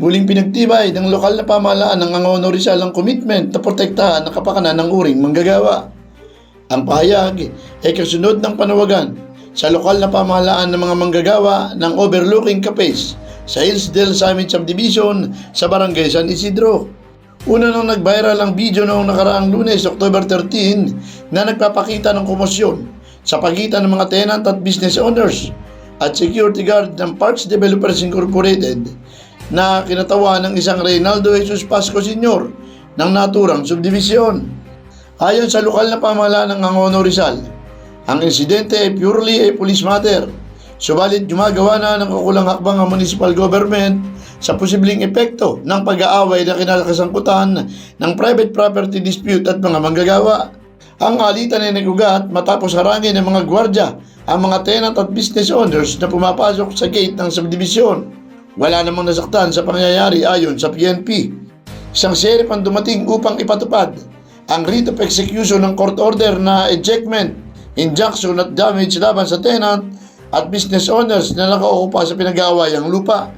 Muling pinagtibay ng lokal na pamahalaan ng Angono Rizal ang commitment na protektahan ang kapakanan ng uring manggagawa. Ang pahayag ay kasunod ng panawagan sa lokal na pamahalaan ng mga manggagawa ng overlooking Capes sa Hillsdale Summit Subdivision sa Barangay San Isidro. Una nang nag-viral ang video noong nakaraang lunes, October 13, na nagpapakita ng komosyon sa pagitan ng mga tenant at business owners at security guard ng Parks Developers Incorporated na kinatawa ng isang Reynaldo Jesus Pasco Sr. ng naturang subdivision. Ayon sa lokal na pamahalaan ng Angono Rizal, ang insidente ay purely a police matter. Subalit gumagawa na ng kakulang hakbang ang municipal government sa posibleng epekto ng pag-aaway na kinakasangkutan ng private property dispute at mga manggagawa. Ang alitan ay nagugat matapos harangin ng mga gwardya ang mga tenant at business owners na pumapasok sa gate ng subdivision. Wala namang nasaktan sa pangyayari ayon sa PNP. Isang sheriff ang dumating upang ipatupad ang writ of execution ng court order na ejectment, injunction at damage laban sa tenant at business owners na nakaukupa sa pinag-aawayang lupa.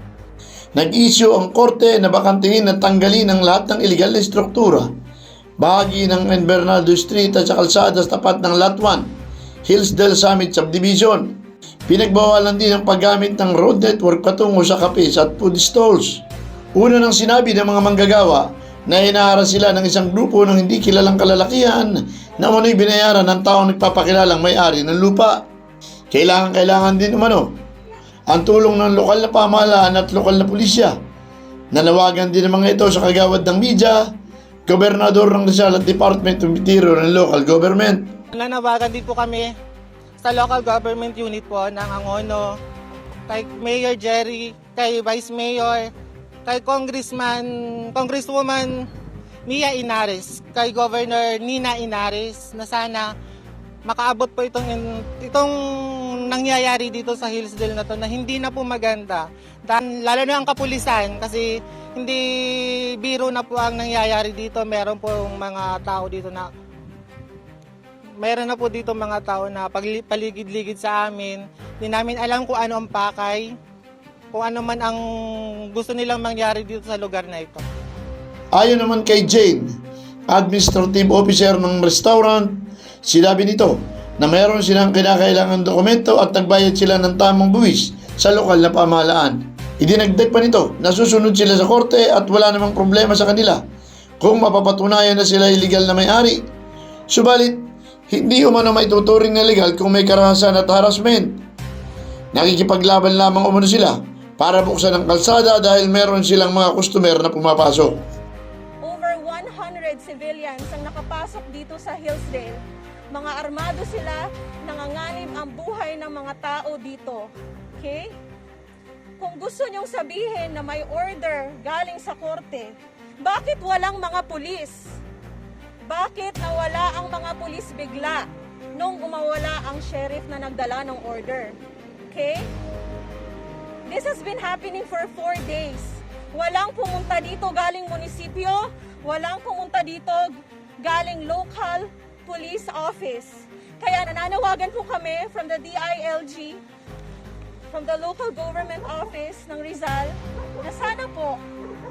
Nag-issue ang korte na bakantihin at tanggalin ang lahat ng illegal na struktura. Bahagi ng. Bernardo Street at sa kalsada sa tapat ng Lot 1, Hillsdale Summit Subdivision. Pinagbawalan din ang paggamit ng road network patungo sa kapis at food stalls. Una nang sinabi ng mga manggagawa na hinaharas sila ng isang grupo ng hindi kilalang kalalakihan na umano'y binayaran ng taong nagpapakilalang may-ari ng lupa. Kailangan-kailangan din umano ang tulong ng lokal na pamahalaan at lokal na pulisya. Nanawagan din ng mga ito sa kagawad ng media, gobernador ng Rizal at Department of Interior ng local government. Nanawagan din po kami sa local government unit po ng Angono, kay Mayor Jerry, kay Vice Mayor, kay Congressman, Congresswoman Mia Inares, kay Governor Nina Inares na sana makaabot po itong itong nangyayari dito sa Hillsdale na to na hindi na po maganda. Dan, lalo na ang kapulisan kasi hindi biro na po ang nangyayari dito. Meron po mga tao dito na meron na po dito mga tao na paligid-ligid sa amin. Hindi namin alam kung ano ang pakay, kung ano man ang gusto nilang mangyari dito sa lugar na ito. Ayon naman kay Jane, administrative officer ng restaurant, sinabi nito na mayroon silang kinakailangan dokumento at nagbayad sila ng tamang buwis sa lokal na pamahalaan. Idinagdag pa nito na susunod sila sa korte at wala namang problema sa kanila kung mapapatunayan na sila illegal na may-ari. Subalit, hindi umano maituturing na legal kung may karahasan at harassment. Nakikipaglaban lamang umano sila para buksan ang kalsada dahil meron silang mga customer na pumapasok. over 100 civilians ang nakapasok dito sa Hillsdale. Mga armado sila, nanganganib ang buhay ng mga tao dito. Okay? Kung gusto nyong sabihin na may order galing sa korte, bakit walang mga pulis? Bakit nawala ang mga pulis bigla nung umawala ang sheriff na nagdala ng order? Okay? This has been happening for four days. Walang pumunta dito galing munisipyo, walang pumunta dito galing local police office. Kaya nananawagan po kami from the DILG, from the local government office ng Rizal, na sana po,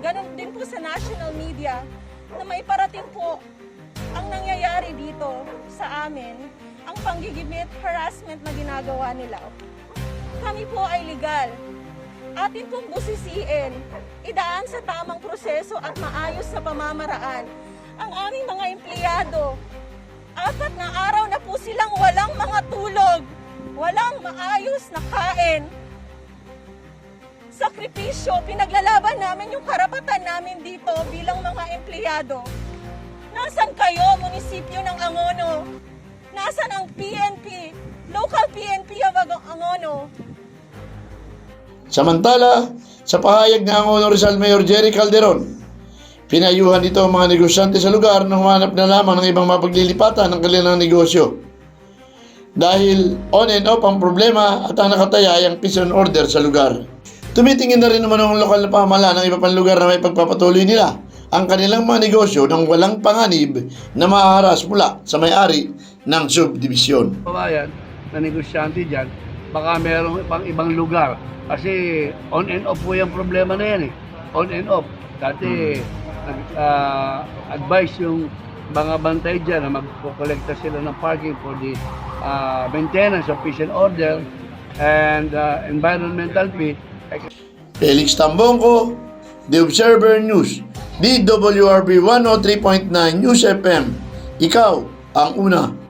ganun din po sa national media, na may parating po ang nangyayari dito sa amin, ang panggigibit, harassment na ginagawa nila. Kami po ay legal. Atin pong busisiin, idaan sa tamang proseso at maayos na pamamaraan ang aming mga empleyado. Apat na araw na po silang walang mga tulog, walang maayos na kain. Sakripisyo, pinaglalaban namin yung karapatan namin dito bilang mga empleyado. Nasaan kayo, munisipyo ng Angono? Nasaan ang PNP, local PNP of Ang- Angono? Samantala, sa pahayag ng Angono Rizal Mayor Jerry Calderon, pinayuhan dito ang mga negosyante sa lugar na humanap na lamang ng ibang mapaglilipatan ng kanilang negosyo. Dahil on and off ang problema at ang nakataya ay ang peace and order sa lugar. Tumitingin na rin naman ang lokal na pamahalaan ng iba pang lugar na may pagpapatuloy nila ang kanilang mga negosyo ng walang panganib na mahaharas mula sa may-ari ng subdivisyon. kababayan na negosyante dyan, baka meron pang ibang lugar. Kasi on and off po yung problema na yan eh. on and off. Dati, nag, ah, advice yung mga bantay dyan na magkukolekta sila ng parking for the ah, maintenance of and order and ah, environmental fee. Felix Tambongko, The Observer News, DWRB 103.9 News FM. Ikaw ang una.